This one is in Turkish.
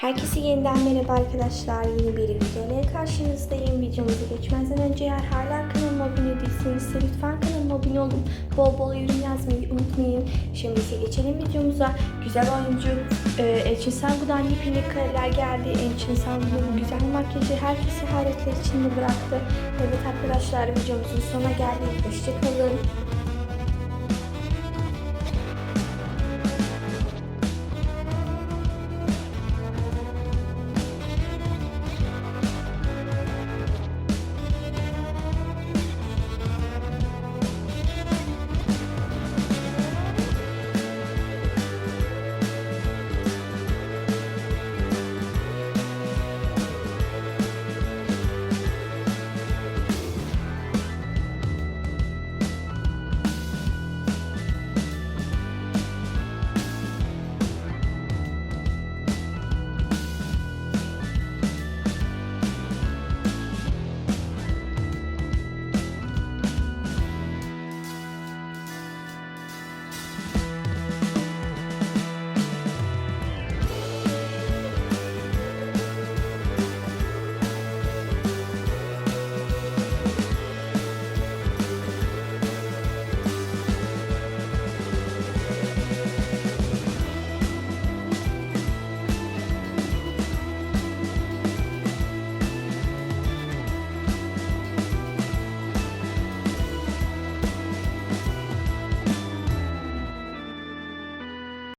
Herkese yeniden merhaba arkadaşlar. Yeni bir videoyla karşınızdayım. Videomuza geçmeden önce eğer hala kanalıma abone değilseniz lütfen kanalıma abone olun. Bol bol yorum yazmayı unutmayın. Şimdi ise geçelim videomuza. Güzel oyuncu e, Elçin Sangu'dan yepyeni kareler geldi. Elçin Sangu'nun güzel makyajı herkesi hayretler içinde bıraktı. Evet arkadaşlar videomuzun sonuna geldik. Hoşçakalın.